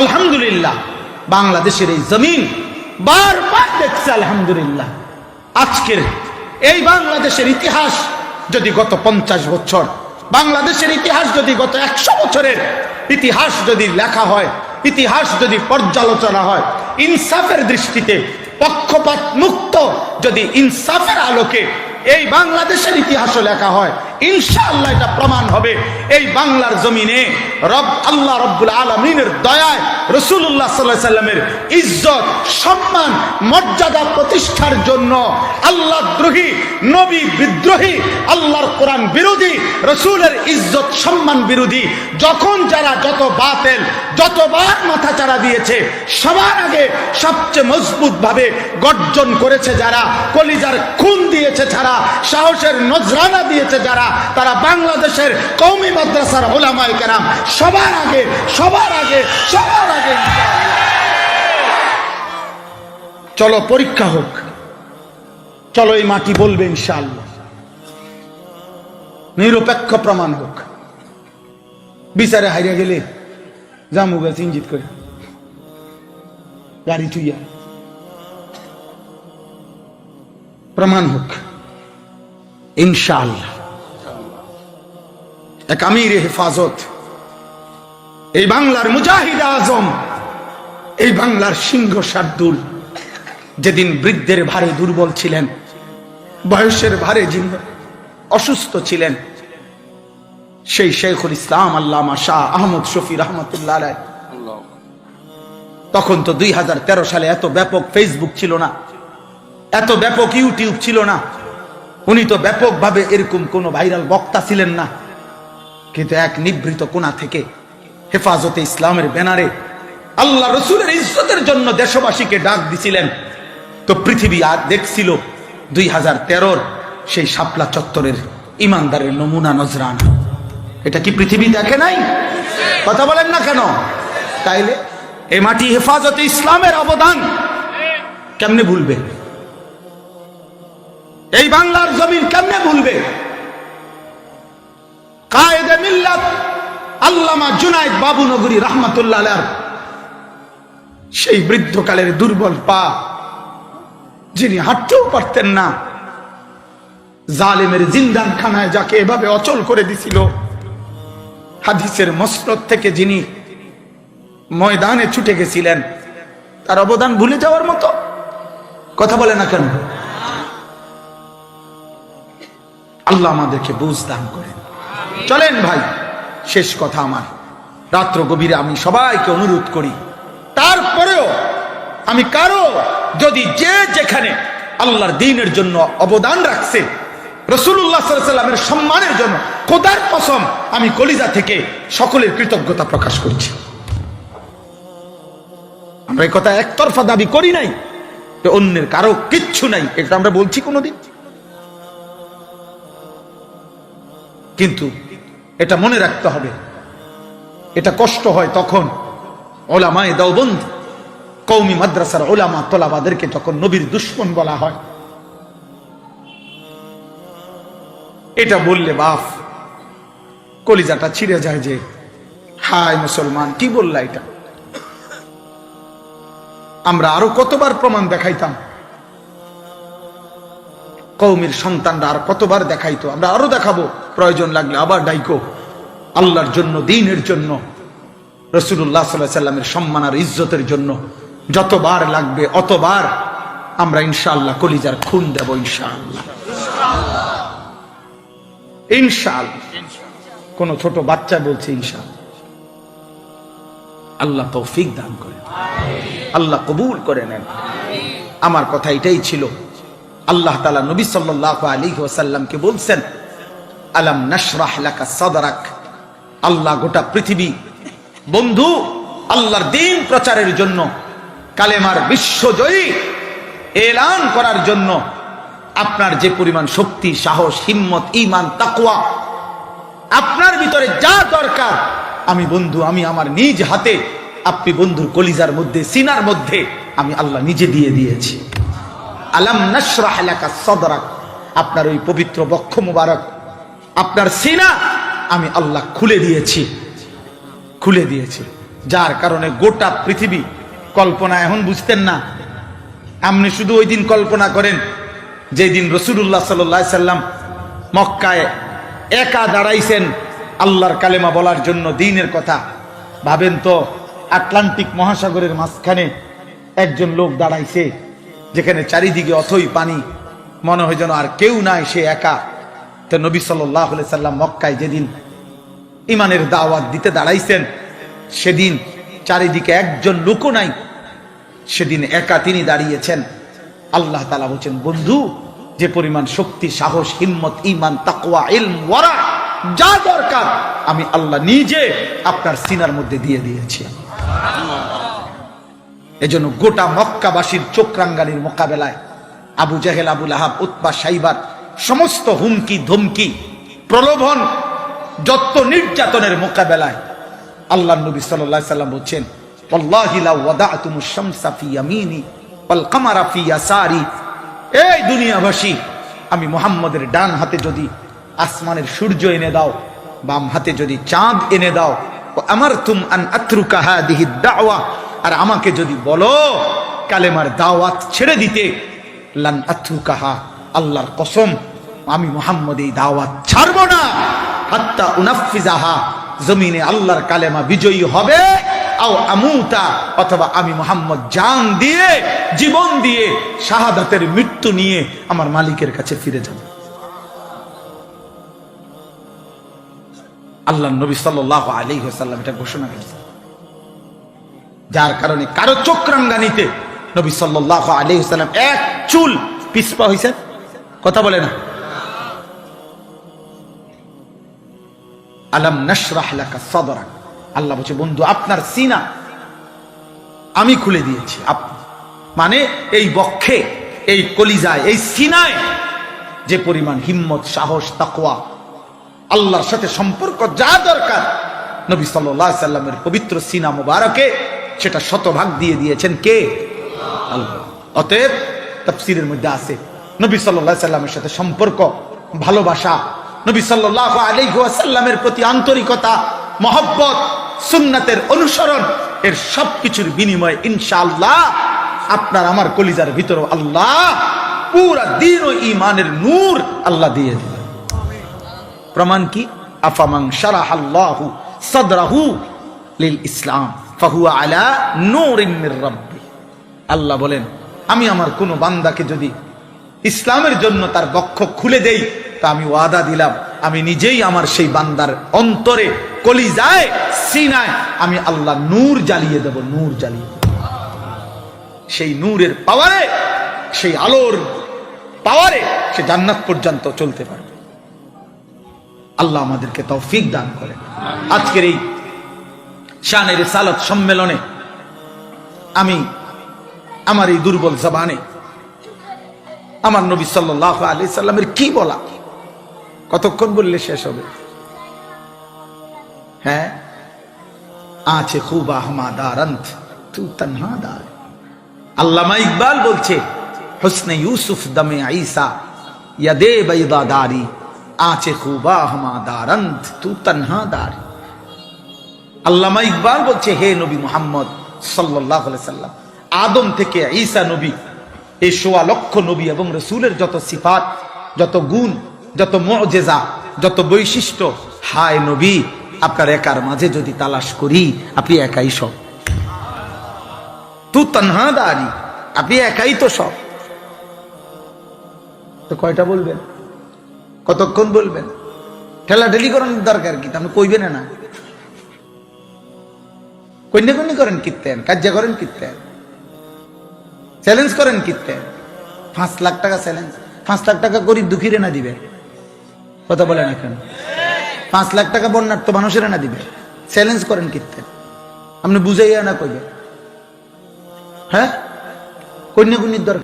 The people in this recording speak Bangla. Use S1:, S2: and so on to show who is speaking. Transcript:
S1: আলহামদুলিল্লাহ, বাংলাদেশের এই জমিন বারবার দেখছে আলহামদুলিল্লাহ। আজকের এই বাংলাদেশের ইতিহাস যদি গত পঞ্চাশ বছর, বাংলাদেশের ইতিহাস যদি গত একশো বছরের ইতিহাস যদি লেখা হয়, ইতিহাস যদি পর্যালোচনা হয়, ইনসাফের দৃষ্টিতে পক্ষপাত মুক্ত যদি ইনসাফের আলোকে এই বাংলাদেশের ইতিহাসও লেখা হয় ইনশাআল্লাহ এটা প্রমাণ হবে। এই বাংলার জমিনে রব, আল্লাহ রব্বুল আলমিনের দয়ায় রসুল্লাহ সাল্লাহ সাল্লামের ইজ্জত, সম্মান, মর্যাদা প্রতিষ্ঠার জন্য আল্লাহ দ্রোহী, নবী বিদ্রোহী, আল্লাহর কোরআন বিরোধী, রসুলের ইজ্জত, সম্মান বিরোধী, যখন যারা যত বাতেল, যতবার মাথা চাড়া দিয়েছে, সবার আগে সবচেয়ে মজবুত ভাবে গর্জন করেছে যারা, কলিজার খুন দিয়েছে যারা, সাহসের নজরানা দিয়েছে যারা তারা বাংলাদেশের কৌমি মাদ্রাসার ওলামাই কেরাম সবার আগে সবার আগে সবার আগে চলো পরীক্ষা হোক। চলো এই মাটি বলবে ইনশাআল্লাহ। নিরপেক্ষ প্রমাণ হোক। বিচারে হারিয়ে গেলে জামু গাছ ইঞ্জিত করে। গাড়ি থুইয়া প্রমাণ হোক। ইনশাআল্লাহ। এক আমির হেফাজত। এই বাংলার মুজাহিদ আজম, এই বাংলার সিংহ শার্দুল, যেদিন বৃদ্ধের ভারে দুর্বল ছিলেন, বয়সের ভারে যিনি অসুস্থ ছিলেন, সেই শেখুল ইসলাম আল্লামা শাহ আহমদ শফি রহমতুল্লাহ আলাই তখন তো দুই হাজার তেরো সালে এত ব্যাপক ফেসবুক ছিল না, এত ব্যাপক ইউটিউব ছিল না, উনি তো ব্যাপকভাবে এরকম কোনো ভাইরাল বক্তা ছিলেন না। কিন্তু এক নিভৃত কোনা থেকে হেফাজতে ইসলামের ব্যানারে আল্লাহ রসুলের ইজ্জতের জন্য দেশবাসীকে ডাক দিছিলেন। তো পৃথিবী আর দেখছিল দুই হাজার তেরোর সেই শাপলা চত্বরের ইমানদারের নমুনা নজরান। এটা কি পৃথিবী দেখে নাই? কথা বলেন না কেন? তাইলে এ মাটি হেফাজতে ইসলামের অবদান কেমনে ভুলবে? এই বাংলার জমিন কেমনে ভুলবে? কায়েদে মিল্লাত আল্লামা জুনাইদ বাবু নগরী রহমতুল্লাহ সেই বৃদ্ধকালের দুর্বল পা যিনি হাঁটতেও পারতেন না, জালেমের জিন্দান খানায় যাকে এভাবে অচল করে দিছিল, হাদিসের মসরত থেকে যিনি ময়দানে ছুটে গেছিলেন, তার অবদান ভুলে যাওয়ার মতো। কথা বলে না কেন? আল্লাহ আমাদেরকে বুঝ দান করেন। চলেন ভাই, শেষ কথা আমার। রাত্র গভীরে আমি সবাইকে অনুরোধ করি, তারপরেও আমি কারও যদি যে যেখানে আল্লাহর দিনের জন্য অবদান রাখছে রসুল্লাহ সাল্লামের সম্মানের জন্য কোদার কসম আমি কলিজা থেকে সকলের কৃতজ্ঞতা প্রকাশ করছি। আমরা কথা একতরফা দাবি করি নাই অন্যের কারও কিচ্ছু নাই, এটা আমরা বলছি কোনোদিন। কিন্তু এটা মনে রাখতে হবে, এটা কষ্ট হয় তখন ওলামায় দেওবন্দ কৌমি মাদ্রাসার ওলামা তোলাবাদেরকে যখন নবীর দুশ্মন বলা হয়। এটা বললে বাফ কলিজাটা ছিঁড়ে যায় যে, হায় মুসলমান, কি বললা এটা? আমরা আরও কতবার প্রমাণ দেখাইতাম। কৌমির সন্তানরা আর কতবার দেখাইতো, আমরা আরও দেখাবো। প্রয়োজন লাগলে আবার ডাইকো। আল্লাহর জন্য, দিনের জন্য রসুল্লাহ সাল্লাহ সাল্লামের সম্মান আর ইজ্জতের জন্য যতবার লাগবে, অতবার আমরা ইনশাআল্লাহ কলিজার খুন দেব ইনশাআল্লাহ। ইনশাআল্লাহ। কোন ছোট বাচ্চা বলছে ইনশাআল্লাহ। আল্লাহ তৌফিক দান করেন। আল্লাহ কবুল করে নেন। আমার কথা এটাই ছিল। আল্লাহ তালা নবী সাল্লাহ আলী ওসাল্লামকে বলছেন আলাম নাশরাহ লাকা সাদারাক। আল্লাহ গোটা পৃথিবী। বন্ধু, আল্লাহর দিন প্রচারের জন্য, কালেমার বিশ্বজয়ী এলান করার জন্য আপনার যে পরিমাণ শক্তি, সাহস, হিম্মত ইমান তাকুয়া আপনার ভিতরে যা দরকার, আমি বন্ধু, আমি আমার নিজ হাতে, আপনি বন্ধুর কলিজার মধ্যে, সিনার মধ্যে, আমি আল্লাহ নিজে দিয়ে দিয়েছি। আলাম নাশরাহ লাকা সাদরাক। আপনার ওই পবিত্র বক্ষ মুবারক আপনার সিনা আমি আল্লাহ খুলে দিয়েছি। খুলে দিয়েছি। যার কারণে গোটা পৃথিবী কল্পনা এখন বুঝতেন না। আপনি শুধু ওই দিন কল্পনা করেন যেই দিন রসুল্লাহ সাল্লাহ সাল্লাম মক্কায় একা দাঁড়াইছেন আল্লাহর কালেমা বলার জন্য দিনের কথা। ভাবেন তো, আটলান্টিক মহাসাগরের মাঝখানে একজন লোক দাঁড়াইছে, যেখানে চারিদিকে অথই পানি। মনে হয় যেন আর কেউ নাই সে একা। তো নবী সাল্লাহ সাল্লাম মক্কায় যেদিন ইমানের দাওয়াত দিতে দাঁড়াইছেন, সেদিন চারিদিকে একজন লোকও নাই। সেদিন একা তিনি দাঁড়িয়েছেন। আল্লাহ তালা বলছেন, বন্ধু, যে পরিমাণ শক্তি, সাহস, হিম্মত ইমান তাকওয়া, ইলম, ওয়ারা, যা দরকার, আমি আল্লাহ নিজে আপনার সিনার মধ্যে দিয়ে দিয়েছি। এজন্য গোটা মক্কাবাসীর চোখরাঙ্গানির মোকাবেলায় আবু জাহেল, আবুল আহাব উৎপা সাইবার সমস্ত হুমকি, ধমকি, প্রলোভন, যত নির্যাতনের মোকাবেলায় আল্লাহ নবী সাল্লাল্লাহু সাল্লাম বলছেন এই দুনিয়াবাসী, আমি মুহাম্মদের ডান হাতে যদি আসমানের সূর্য এনে দাও, বাম হাতে যদি চাঁদ এনে দাও আমার তুম আন আত্রুকা হাদিহি দাওয়া। আর আমাকে যদি বলো, কালেমার দাওয়াত ছেড়ে দিতে, লান আত্রুকাহা আল্লাহর কসম, আমি মোহাম্মদ এই দাওয়াত ছাড়বো না। হাত্তা উনাফিজাহা, জমিনে আল্লাহর কালেমা বিজয়ী হবে, আও আমুতা, অথবা আমি মোহাম্মদ জান দিয়ে, জীবন দিয়ে, শাহাদাতের মৃত্যু নিয়ে আমার মালিকের কাছে ফিরে যাব। আল্লাহ নবী সাল্লাহ আলী সাল্লাম এটা ঘোষণা করেছে যার কারণে কারও চক্রাঙ্গানিতে নবী সাল্লাহ আলী সাল্লাম এক চুল পিসপা হয়েছে কথা বলে না। আলাম নশরাহ লাকা সাদরাক। আল্লাহ বলছে, বন্ধু, আপনার সিনা আমি খুলে দিয়েছি, আপনি মানে এই বক্ষে, এই কলিজায়, এই সিনায় যে পরিমাণ হিম্মত, সাহস, তাকওয়া, আল্লাহর সাথে সম্পর্ক যা দরকার, নবী সাল্লামের পবিত্র সিনা মুবারকে সেটা শতভাগ দিয়ে দিয়েছেন কে? আল্লাহ। অতএব তফসিরের মধ্যে আছে নবী সাল্লামের সাথে সম্পর্ক, ভালোবাসা, নবী সাল্লাহ আলিহাসাল্লামের প্রতি আন্তরিকতা, মহব্বত, সুন্নাতের অনুসরণ, এর সব কিছুর বিনিময়ে ইনশাআল্লাহ আপনার আমার কলিজার ভিতরে আল্লাহ পুরা দিন ও ইমানের নূর আল্লাহ দিয়ে দিলেন প্রমাণ কি? আফামাং শারাহ আল্লাহ সাদরাহু লিল ইসলাম, ফাহুয়া আলা মির রাব্বি। আল্লাহ বলেন, আমি আমার কোন বান্দাকে যদি ইসলামের জন্য তার বক্ষ খুলে দেই, তা আমি ওয়াদা দিলাম। আমি নিজেই আমার সেই বান্দার অন্তরে কলিজায়, সিনায় আমি আল্লাহ নূর জ্বালিয়ে দেব, নূর জ্বালিয়ে সেই নূরের পাওয়ারে, সেই আলোর পাওয়ারে সে জান্নাত পর্যন্ত চলতে পারবে। আল্লাহ আমাদেরকে তৌফিক দান করেন। আজকের এই শানের সালত সম্মেলনে আমি আমার এই দুর্বল জবানে আমার নবী সাল্লাহ আলি সাল্লামের কি বলা? কতক্ষণ বললে শেষ হবে? হ্যাঁ? আছে খুব আহমাদারন্ত তু তন্হাদার আল্লামা ইকবাল বলছে, হোসনে ইউসুফ দমে আইসা ইয়াদে বৈদাদারি আছে খুবা আহমাদারন্ত তু তন্হাদার আল্লামা ইকবাল বলছে, হে নবী মুহাম্মদ সাল্লাহ সাল্লাম, আদম থেকে ঈসা নবী এই সোয়া লক্ষ নবী এবং রসুলের যত সিফাত, যত গুণ, যত মজেজা যত বৈশিষ্ট্য, হায় নবী, আপনার একার মাঝে যদি তালাশ করি, আপনি একাই সব। তু তন্হা দাঁড়ি আপনি একাই তো সব। তো কয়টা বলবেন? কতক্ষণ বলবেন? ঠেলা ঠেলাঠেলি করেন দরকার কি? আপনি কইবেন না। কন্যা কন্যা করেন কীর্তেন, কার্য করেন কীর্তেন। চ্যালেঞ্জ করেন কিত্তে? পাঁচ লাখ টাকা চ্যালেঞ্জ পাঁচ লাখ টাকা গরিব দুঃখীরে না দিবে। কথা বলেন এখন। পাঁচ লাখ টাকা বন্যার্থ মানুষেরা না দিবে। চ্যালেঞ্জ করেন কিত্তে। আপনি বুঝাইয়া না কইবে। হ্যাঁ? কন্যা কন্যির দরকার।